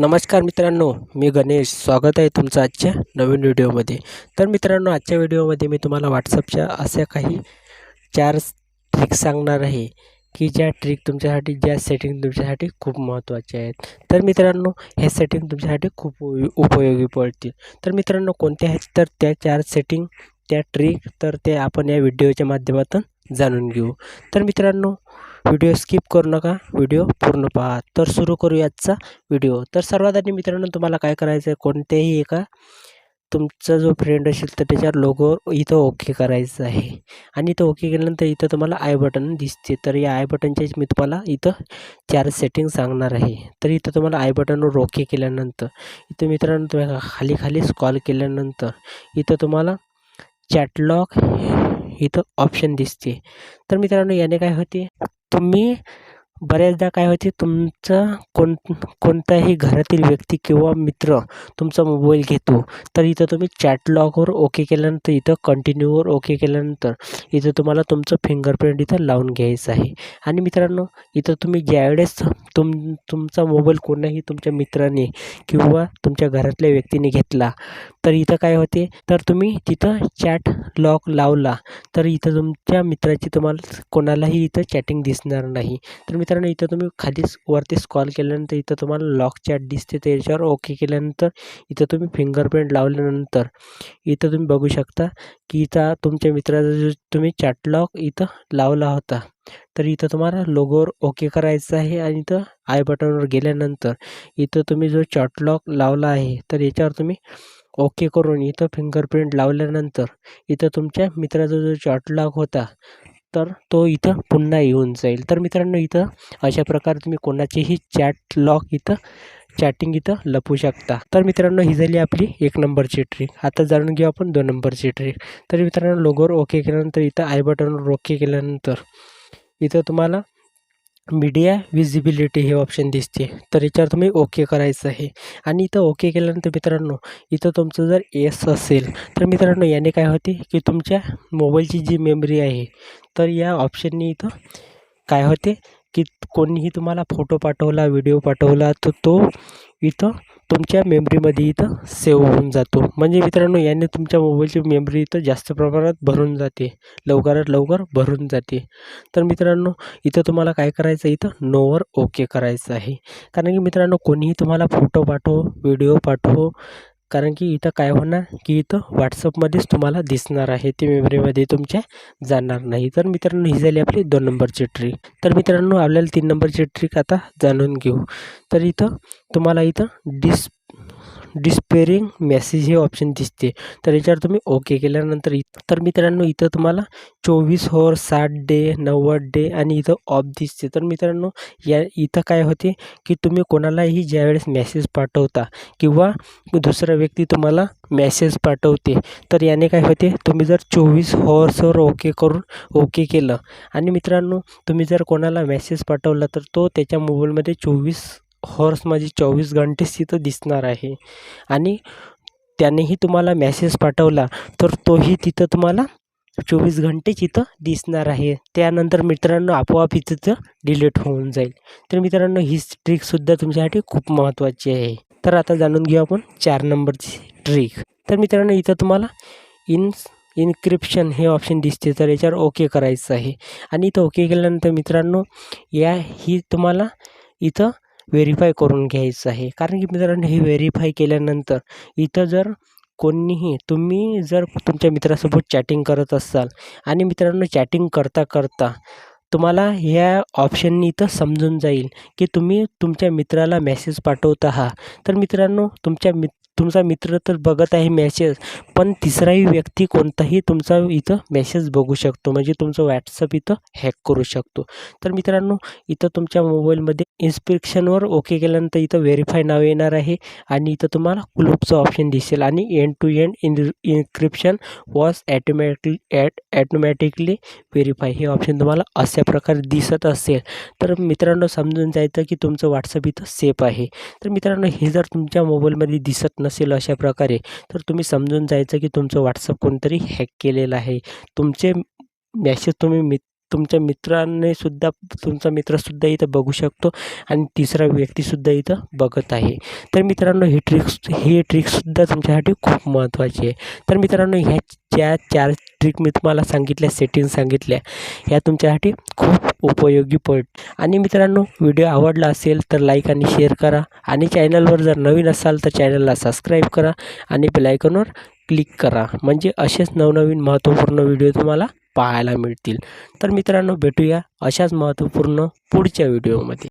नमस्कार मित्रांनो मी गणेश. स्वागत आहे तुमचं आजच्या नवीन व्हिडिओमध्ये. तर मित्रांनो आजच्या व्हिडिओमध्ये मी तुम्हाला व्हॉट्सअपच्या अशा काही चार ट्रिक सांगणार आहे की ज्या ट्रिक तुमच्यासाठी ज्या सेटिंग तुमच्यासाठी खूप महत्त्वाच्या आहेत. तर मित्रांनो हे सेटिंग तुमच्यासाठी खूप उपयोगी पडतील. तर मित्रांनो कोणत्या आहेत? तर त्या चार सेटिंग त्या ट्रिक तर ते आपण या व्हिडिओच्या माध्यमातून जाणून घेऊ. तर मित्रांनो व्हिडिओ स्किप करू नका. व्हिडिओ पूर्ण पहा. तर सुरू करू आजचा व्हिडिओ. तर सर्वात आधी मित्रांनो तुम्हाला काय करायचं आहे कोणत्याही एका तुमचा जो फ्रेंड असेल तर त्याच्यावर लोगो इथं ओके करायचं आहे. आणि इथं ओके केल्यानंतर इथं तुम्हाला आय बटन दिसते. तर या आय बटनचेच मी तुम्हाला इथं चार सेटिंग सांगणार आहे. तर इथं तुम्हाला आय बटनवर ओके केल्यानंतर इथं मित्रांनो तुम्ही खाली खाली स्कॉल केल्यानंतर इथं तुम्हाला चॅटलॉक इथं ऑप्शन दिसते. तर मित्रांनो याने काय होते? तुम्ही बऱ्याचदा काय होते तुमचं कोण कोणताही घरातील व्यक्ती किंवा मित्र तुमचा मोबाईल घेतो तर इथं तुम्ही चॅट लॉकवर ओके केल्यानंतर इथं कंटिन्यूवर ओके केल्यानंतर इथं तुम्हाला तुमचं फिंगरप्रिंट इथं लावून घ्यायचं आहे. आणि मित्रांनो इथं तुम्ही ज्यावेळेस तुम तुमचा मोबाईल कोणाही तुमच्या मित्राने किंवा तुमच्या घरातल्या व्यक्तीने घेतला तर इथं काय होते? तर तुम्ही तिथं चॅट लॉक लावला तर इथं तुमच्या मित्राची तुम्हाला कोणालाही इथं चॅटिंग दिसणार नाही. तर मित्रांनो इथं तुम्ही खाली वरती स्कॉल केल्यानंतर इथं तुम्हाला लॉक चॅट दिसते. तर याच्यावर ओके केल्यानंतर इथं तुम्ही फिंगरप्रिंट लावल्यानंतर इथं तुम्ही बघू शकता की इथं तुमच्या मित्राचा जो तुम्ही चॅट लॉक इथं लावला होता. तर इथं तुम्हाला लोगोवर ओके करायचं आहे आणि इथं आय बटनवर गेल्यानंतर इथं तुम्ही जो चॅट लॉक लावला आहे तर याच्यावर तुम्ही ओके करून इथं फिंगरप्रिंट लावल्यानंतर इथं तुमच्या मित्राचा जो चॉटलॉक होता तर तो इथं पुन्हा येऊन जाईल. तर मित्रांनो इथं अशा प्रकारे तुम्ही कोणाचेही चॅट लॉक इथं चॅटिंग इथं लपवू शकता. तर मित्रांनो ही झाली आपली एक नंबरची ट्रिक आता जाणून घेऊ आपण दोन नंबरची ट्रिक तर मित्रांनो लोगोवर ओके केल्यानंतर इथं आय बटनवर ओके केल्यानंतर इथं तुम्हाला मीडिया विजिबिलिटी हे ऑप्शन दिसते. तर याच्यावर तुम्ही ओके करायचं आहे. आणि इथं ओके केल्यानंतर मित्रांनो इथं तुमचं जर एस असेल तर मित्रांनो याने काय होते की तुमच्या मोबाईलची जी मेमरी आहे तर या ऑप्शननी इथं काय होते की कोणीही तुम्हाला फोटो पाठवला व्हिडिओ पाठवला तर तो इथं तुमच्या मेमरीमध्ये इथं सेव्ह होऊन जातो. म्हणजे मित्रांनो याने तुमच्या मोबाईलची मेमरी इथं जास्त प्रमाणात भरून जाते. लवकरात लवकर भरून जाते. तर मित्रांनो इथं तुम्हाला काय करायचं इथं नोवर ओके करायचं आहे. कारण की मित्रांनो कोणीही तुम्हाला फोटो पाठवो व्हिडिओ पाठवो कारण की इथं काय होणार की इथं व्हॉट्सअपमध्येच तुम्हाला दिसणार आहे. ते मेमरीमध्ये तुमच्या जाणार नाही. तर मित्रांनो ही झाली आपली दोन नंबरची ट्रिक तर मित्रांनो आपल्याला तीन नंबरची ट्रिक आता जाणून घेऊ. तर इथं तुम्हाला इथं डिस डिस्पेरिंग मेसेज हे ऑप्शन दिसते. तर याच्यावर तुम्ही ओके केल्यानंतर इ तर मित्रांनो इथं तुम्हाला चोवीस होर साठ डे नव्वद डे आणि इथं ऑफ दिसते. तर मित्रांनो या इथं काय होते की तुम्ही कोणालाही ज्यावेळेस मेसेज पाठवता किंवा दुसरा व्यक्ती तुम्हाला मेसेज पाठवते तर याने काय होते तुम्ही जर चोवीस हॉर्सवर ओके करून ओके केलं. आणि मित्रांनो तुम्ही जर कोणाला मेसेज पाठवला तर तो त्याच्या मोबाईलमध्ये चोवीस हॉर्स माझी चोवीस घंटेच तिथं दिसणार आहे. आणि त्यानेही तुम्हाला मेसेज पाठवला तर तोही तिथं तुम्हाला चोवीस घंटेच इथं दिसणार आहे. त्यानंतर मित्रांनो आपोआप इथं डिलीट होऊन जाईल. तर मित्रांनो ही ट्रिकसुद्धा तुमच्यासाठी खूप महत्त्वाची आहे. तर आता जाणून घेऊ आपण चार नंबरची ट्रिक तर मित्रांनो इथं तुम्हाला इन इन्क्रिप्शन हे ऑप्शन दिसते तर याच्यावर ओके करायचं आहे. आणि इथं ओके केल्यानंतर मित्रांनो या ही तुम्हाला इथं व्हेरीफाय करून घ्यायचं आहे. कारण की मित्रांनो हे व्हेरीफाय केल्यानंतर इथं जर कोणीही तुम्ही जर तुमच्या मित्रासोबत चॅटिंग करत असाल आणि मित्रांनो चॅटिंग करता करता तुम्हाला ह्या ऑप्शननी इथं समजून जाईल की तुम्ही तुमच्या मित्राला मेसेज पाठवत आहात. तर मित्रांनो तुमच्या मित तुमचा मित्र तर बघत आहे मेसेज पण तिसराही व्यक्ती कोणताही तुमचा इथं मेसेज बघू शकतो. म्हणजे तुमचं व्हॉट्सअप इथं हॅक करू शकतो. तर मित्रांनो इथं तुमच्या मोबाईलमध्ये इन्स्पेक्शनवर ओके केल्यानंतर इथं व्हेरीफाय नाव येणार आहे आणि इथं तुम्हाला क्लूपचं ऑप्शन दिसेल आणि end to end in encryption was automatically at automatically verify हे ऑप्शन तुम्हाला अशा प्रकारे दिसत असेल. तर मित्रांनो समजून जायचं की तुमचं व्हॉट्सअप इथं सेफ आहे. तर मित्रांनो हे जर तुमच्या मोबाईलमध्ये दिसत नसेल अशा प्रकारे तर तुम्ही समजून जायचं की तुमचं व्हॉट्सअप कोणतरी हॅक केलेलं आहे. तुमचे मॅसेज तुम्ही मित तुमच्या मित्राने सुद्धा तुमचा मित्रसुद्धा इथं बघू शकतो आणि तिसरा व्यक्तीसुद्धा इथं बघत आहे. तर मित्रांनो ही ट्रिक्स ही ट्रिक्ससुद्धा तुमच्यासाठी खूप महत्त्वाची आहे. तर मित्रांनो ह्या ज्या चार ट्रिक मी तुम्हाला सांगितल्या सेटिंग सांगितल्या ह्या तुमच्यासाठी खूप उपयोगी पड आणि मित्रांनो व्हिडिओ आवडला असेल तर लाईक आणि शेअर करा आणि चॅनलवर जर नवीन असाल तर चॅनलला सबस्क्राईब करा आणि बेलायकॉनवर क्लिक करा म्हणजे असेच नवनवीन महत्त्वपूर्ण व्हिडिओ तुम्हाला पाहायला मिळतील. तर मित्रांनो भेटूया अशाच महत्त्वपूर्ण पुढच्या व्हिडिओमध्ये